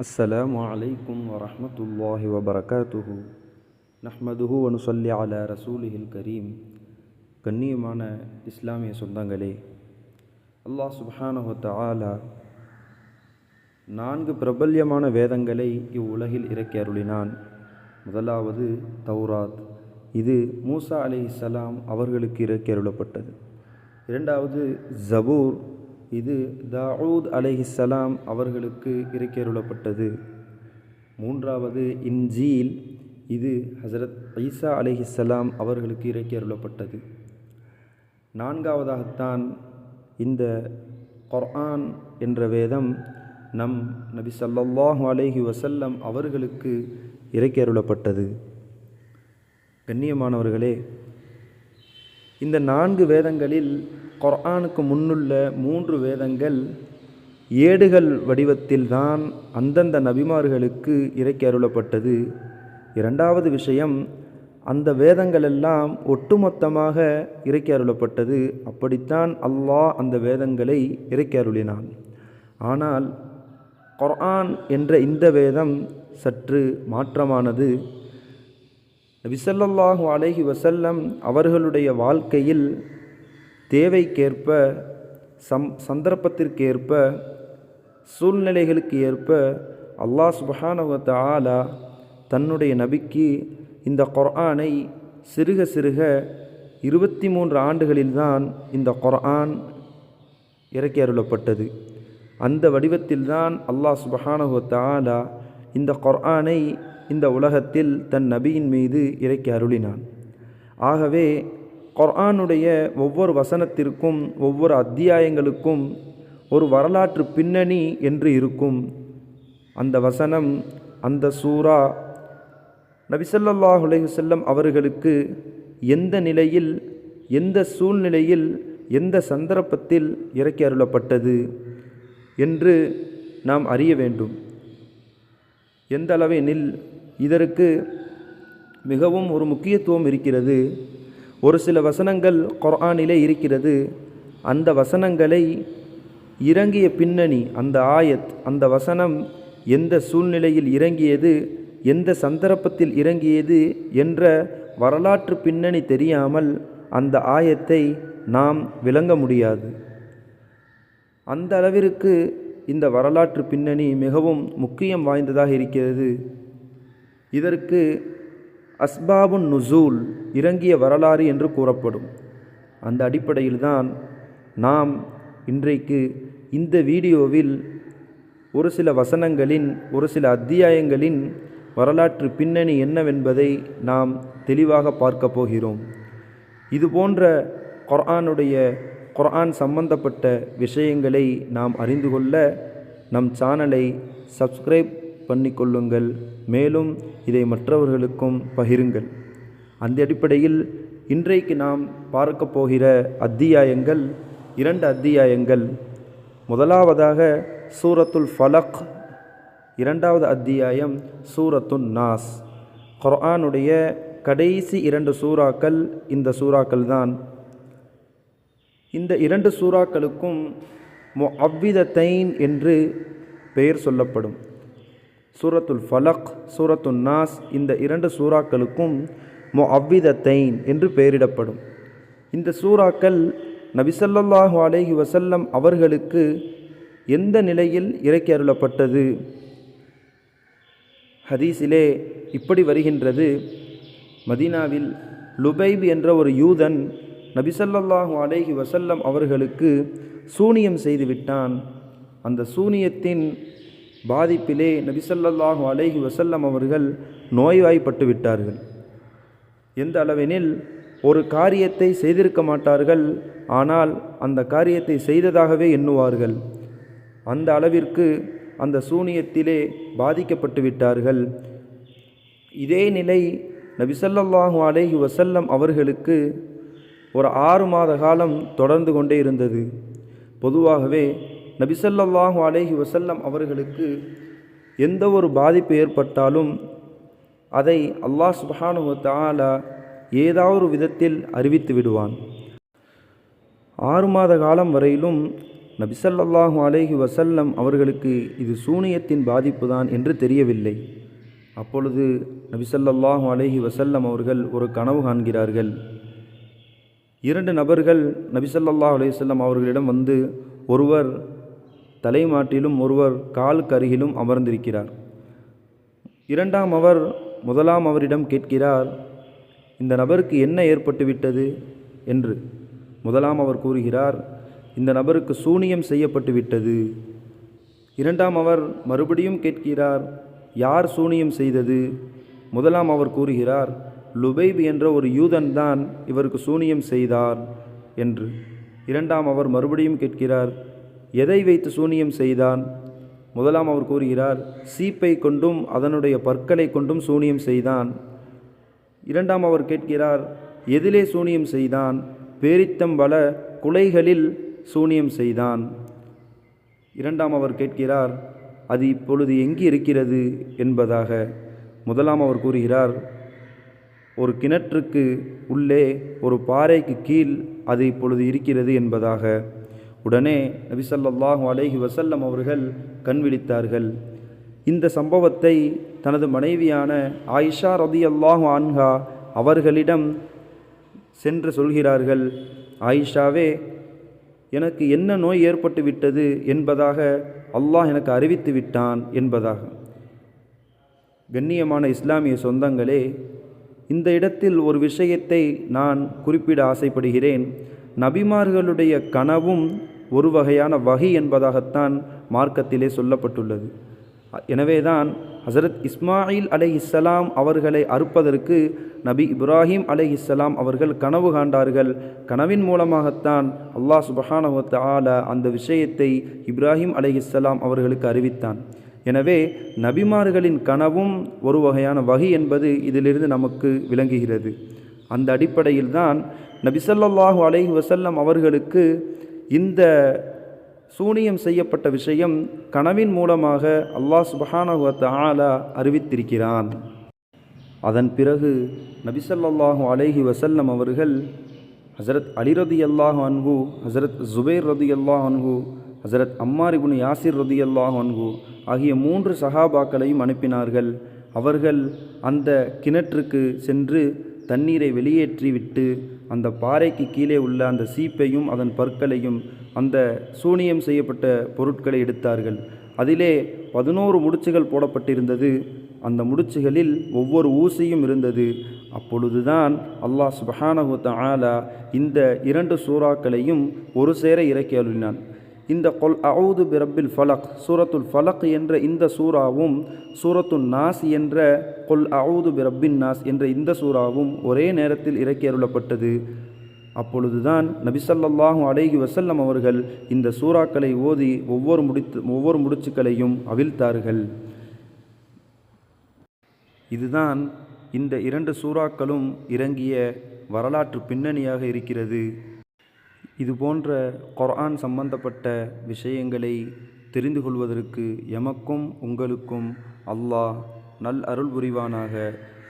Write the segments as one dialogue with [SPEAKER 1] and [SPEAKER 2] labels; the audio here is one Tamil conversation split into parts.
[SPEAKER 1] السلام عليكم ورحمة الله وبركاته நஹ்மதுஹு வனுசல்லி அலா ரசூலிஹில் கரீம் கண்ணியமான இஸ்லாமிய சொந்தங்களே அல்லாஹ் சுப்ஹானஹு தஆலா நான்கு பிரபல்யமான வேதங்களை இவ்வுலகில் இறக்கி அருளினான் முதலாவது தௌராத் இது மூசா அலைஹிஸ்ஸலாம் அவர்களுக்கு இறக்கி அருளப்பட்டது இரண்டாவது ஜபூர் இது தாவூத் அலைஹிஸ்ஸலாம் அவர்களுக்கு இறக்கி அருளப்பட்டது. மூன்றாவது இன்ஜீல் இது ஹசரத் ஈசா அலைஹிஸ்ஸலாம் அவர்களுக்கு இறக்கி அருளப்பட்டது. நான்காவதாகத்தான் இந்த குர்ஆன் என்ற வேதம் நம் நபி சல்லாஹூ அலஹி வசல்லம் அவர்களுக்கு இறக்கி அருளப்பட்டது. கண்ணியமானவர்களே இந்த நான்கு வேதங்களில் குர்ஆனுக்கு முன்னுள்ள மூன்று வேதங்கள் ஏடுகள் வடிவத்தில்தான் அந்தந்த நபிமார்களுக்கு இறக்கி அருளப்பட்டது. இரண்டாவது விஷயம் அந்த வேதங்களெல்லாம் ஒட்டுமொத்தமாக இறக்கி அருளப்பட்டது. அப்படித்தான் அல்லாஹ் அந்த வேதங்களை இறக்கி அருளினான். ஆனால் குர்ஆன் என்ற இந்த வேதம் சற்று மாற்றமானது. நபிசல்லாஹு அலஹி வசல்லம் அவர்களுடைய வாழ்க்கையில் தேவைக்கேற்ப சம் சந்தர்ப்பத்திற்கேற்ப சூழ்நிலைகளுக்கு ஏற்ப அல்லாஹ் சுபஹானவத்த ஆலா தன்னுடைய நபிக்கு இந்த குர்ஆனை சிறுக சிறுக இருபத்தி மூன்று ஆண்டுகளில்தான் இந்த குர்ஆன் இறக்கி அருளப்பட்டது. அந்த வடிவத்தில்தான் அல்லாஹ் சுபஹானவத்த ஆலா இந்த குர்ஆனை இந்த உலகத்தில் தன் நபியின் மீது இறக்கி அருளினான். ஆகவே குர்ஆனுடைய ஒவ்வொரு வசனத்திற்கும் ஒவ்வொரு அத்தியாயங்களுக்கும் ஒரு வரலாற்று பின்னணி என்று இருக்கும். அந்த வசனம் அந்த சூரா நபிசல்லாஹ் செல்லம் அவர்களுக்கு எந்த நிலையில் எந்த சூழ்நிலையில் எந்த சந்தர்ப்பத்தில் இறக்கி அருளப்பட்டது என்று நாம் அறிய வேண்டும். எந்த அளவெனில் இதற்கு மிகவும் ஒரு முக்கியத்துவம் இருக்கிறது. ஒரு சில வசனங்கள் குர்ஆனிலே இருக்கிறது. அந்த வசனங்களை இறங்கிய பின்னணி அந்த ஆயத் அந்த வசனம் எந்த சூழ்நிலையில் இறங்கியது எந்த சந்தர்ப்பத்தில் இறங்கியது என்ற வரலாற்று பின்னணி தெரியாமல் அந்த ஆயத்தை நாம் விளங்க முடியாது. அந்த அளவிற்கு இந்த வரலாற்று பின்னணி மிகவும் முக்கியம் வாய்ந்ததாக இருக்கிறது. இதற்கு அஸ்பாபுன் நுசூல் இறங்கிய வரலாறு என்று கூறப்படும். அந்த அடிப்படையில்தான் நாம் இன்றைக்கு இந்த வீடியோவில் ஒரு சில வசனங்களின் ஒரு சில அத்தியாயங்களின் வரலாற்று பின்னணி என்னவென்பதை நாம் தெளிவாக பார்க்க போகிறோம். இது போன்ற குர்ஆனுடைய குர்ஆன் சம்பந்தப்பட்ட விஷயங்களை நாம் அறிந்து கொள்ள நம் சேனலை சப்ஸ்கிரைப் பண்ணிக்கொள்ளுங்கள். மேலும் இதை மற்றவர்களுக்கும் பகிருங்கள். அந்த அடிப்படையில் இன்றைக்கு நாம் பார்க்க போகிற அத்தியாயங்கள் இரண்டு அத்தியாயங்கள். முதலாவதாக சூரத்துல் ஃபலக் இரண்டாவது அத்தியாயம் சூரத்துன் நாஸ். குர்ஆனுடைய கடைசி இரண்டு சூறாக்கள் இந்த சூறாக்கள் தான். இந்த இரண்டு சூறாக்களுக்கும் முஅவ்விதத்தைன் என்று பெயர் சொல்லப்படும். சூரத்துல் ஃபலக் சூரத்துல் நாஸ் இந்த இரண்டு சூறாக்களுக்கும் முஅவ்விதத்தைன் என்று பெயரிடப்படும். இந்த சூறாக்கள் நபிசல்லாஹு அலேஹி வசல்லம் அவர்களுக்கு எந்த நிலையில் இறக்கி அருளப்பட்டது? ஹதீஸிலே இப்படி வருகின்றது. மதீனாவில் லுபைப் என்ற ஒரு யூதன் நபிசல்லாஹு அலேஹி வசல்லம் அவர்களுக்கு சூனியம் செய்துவிட்டான் அந்த சூனியத்தின் பாதிப்பிலே நபிசல்லாஹு அலைஹி வசல்லம் அவர்கள் நோய்வாய்ப்பட்டு விட்டார்கள். எந்த அளவெனில் ஒரு காரியத்தை செய்திருக்க மாட்டார்கள் ஆனால் அந்த காரியத்தை செய்ததாகவே எண்ணுவார்கள். அந்த அளவிற்கு அந்த சூனியத்திலே பாதிக்கப்பட்டு விட்டார்கள். இதே நிலை நபிசல்லாஹு அலைஹி வசல்லம் அவர்களுக்கு ஒரு ஆறு மாத காலம் தொடர்ந்து கொண்டே இருந்தது. பொதுவாகவே நபிசல்லாஹு அலேஹி வசல்லம் அவர்களுக்கு எந்த ஒரு பாதிப்பு ஏற்பட்டாலும் அதை அல்லாஹ் சுபஹானு தாலா ஏதாவது விதத்தில் அறிவித்து விடுவான். ஆறு மாத காலம் வரையிலும் நபிசல்லாஹு அலேஹி வசல்லம் அவர்களுக்கு இது சூனியத்தின் பாதிப்பு தான் என்று தெரியவில்லை. அப்பொழுது நபிசல்லாஹு அலேஹி வசல்லம் அவர்கள் ஒரு கனவு காண்கிறார்கள். இரண்டு நபர்கள் நபிசல்லாஹ் அலையுசல்லம் அவர்களிடம் வந்து ஒருவர் தலைமாட்டிலும் ஒருவர் கால் கருகிலும் அமர்ந்திருக்கிறார். இரண்டாம் அவர் முதலாம் அவரிடம் கேட்கிறார் இந்த நபருக்கு என்ன ஏற்பட்டு விட்டது? என்று. முதலாம் அவர் கூறுகிறார் இந்த நபருக்கு சூனியம் செய்யப்பட்டு விட்டது. இரண்டாம் அவர் மறுபடியும் கேட்கிறார் யார் சூனியம் செய்தது? முதலாம் அவர் கூறுகிறார் லுபைப் என்ற ஒரு யூதன் தான் இவருக்கு சூனியம் செய்தார். என்று. இரண்டாம் அவர் மறுபடியும் கேட்கிறார் எதை வைத்து சூனியம் செய்தான்? முதலாம் அவர் கூறுகிறார் சீப்பை கொண்டும் அதனுடைய பற்களை கொண்டும் சூனியம் செய்தான். இரண்டாம் அவர் கேட்கிறார் எதிலே சூனியம் செய்தான் பேரித்தம்பல குலைகளில் சூனியம் செய்தான். இரண்டாம் அவர் கேட்கிறார் அது இப்பொழுது எங்கு இருக்கிறது என்பதாக. முதலாம் அவர் கூறுகிறார் ஒரு கிணற்றுக்கு உள்ளே ஒரு பாறைக்கு கீழ் அது இப்பொழுது இருக்கிறது என்பதாக. உடனே நபிசல்லாஹு அலைஹி வசல்லம் அவர்கள் கண் விழித்தார்கள். இந்த சம்பவத்தை தனது மனைவியான ஆயிஷா ரதி அல்லாஹு ஆன்ஹா அவர்களிடம் சென்று சொல்கிறார்கள். ஆயிஷாவே எனக்கு என்ன நோய் ஏற்பட்டு விட்டது என்பதாக அல்லாஹ் எனக்கு அறிவித்து விட்டான் என்பதாக. கண்ணியமான இஸ்லாமிய சொந்தங்களே இந்த இடத்தில் ஒரு விஷயத்தை நான் குறிப்பிட ஆசைப்படுகிறேன். நபிமார்களுடைய கனவும் ஒரு வகையான வகை என்பதாகத்தான் மார்க்கத்திலே சொல்லப்பட்டுள்ளது. எனவேதான் ஹசரத் இஸ்மாயில் அலை இஸ்லாம் அவர்களை அறுப்பதற்கு நபி இப்ராஹிம் அலை இஸ்லாம் அவர்கள் கனவு காண்டார்கள். கனவின் மூலமாகத்தான் அல்லாஹ் சுபஹானவத் ஆல அந்த விஷயத்தை இப்ராஹிம் அலை இஸ்லாம் அவர்களுக்கு அறிவித்தான். எனவே நபிமார்களின் கனவும் ஒரு வகையான வகை என்பது இதிலிருந்து நமக்கு விளங்குகிறது. அந்த அடிப்படையில் தான் நபிசல்லாஹு அலை வசல்லம் அவர்களுக்கு இந்த சூனியம் செய்யப்பட்ட விஷயம் கனவின் மூலமாக அல்லாஹ் சுபஹானகுவத் ஆலா அறிவித்திருக்கிறான். அதன் பிறகு நபிசல்லாஹு அலேஹி வசல்லம் அவர்கள் ஹசரத் அலி ரதி அல்லாஹ் அன்கு ஹசரத் ஜுபைர் ரதி அல்லாஹ் அன்ஹு ஹசரத் அம்மாரிபுன் யாசிர் ரதி அல்லாஹ் அன்கு ஆகிய மூன்று சஹாபாக்களையும் அனுப்பினார்கள். அவர்கள் அந்த கிணற்றுக்கு சென்று தண்ணீரை வெளியேற்றிவிட்டு அந்த பாறைக்கு கீழே உள்ள அந்த சீப்பையும் அதன் பற்களையும் அந்த சூனியம் செய்யப்பட்ட பொருட்களை எடுத்தார்கள். அதிலே பதினோரு முடிச்சுகள் போடப்பட்டிருந்தது. அந்த முடிச்சுகளில் ஒவ்வொரு ஊசியும் இருந்தது. அப்பொழுதுதான் அல்லாஹ் சுபஹானஹு தஆலா இந்த இரண்டு சூறாக்களையும் ஒரு சேர இறக்கி அருளினான். இந்த கொல் அவுது பிரபில் ஃபலக் சூரத்துல் ஃபலக் என்ற இந்த சூறாவும் சூரத்துல் நாஸ் என்ற கொல் அவுது பிரபின் நாஸ் என்ற இந்த சூறாவும் ஒரே நேரத்தில் இறக்கி அருளப்பட்டது. அப்பொழுதுதான் நபிசல்லாஹூ அடேகி வசல்லம் அவர்கள் இந்த சூறாக்களை ஓதி ஒவ்வொரு முடித்து ஒவ்வொரு முடிச்சுக்களையும் அவிழ்த்தார்கள். இதுதான் இந்த இரண்டு சூறாக்களும் இறங்கிய வரலாற்று பின்னணியாக இருக்கிறது. இது போன்ற குர்ஆன் சம்பந்தப்பட்ட விஷயங்களை தெரிந்து கொள்வதற்கு எமக்கும் உங்களுக்கும் அல்லாஹ் நல் அருள் புரிவானாக.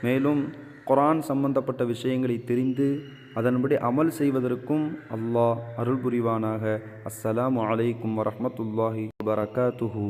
[SPEAKER 1] மேலும் குரான் சம்பந்தப்பட்ட விஷயங்களை தெரிந்து அதன்படி அமல் செய்வதற்கும் அல்லாஹ் அருள் புரிவானாக. அஸ்ஸலாமு அலைக்கும் வரமத்துல்லாஹி வரகாத்துஹூ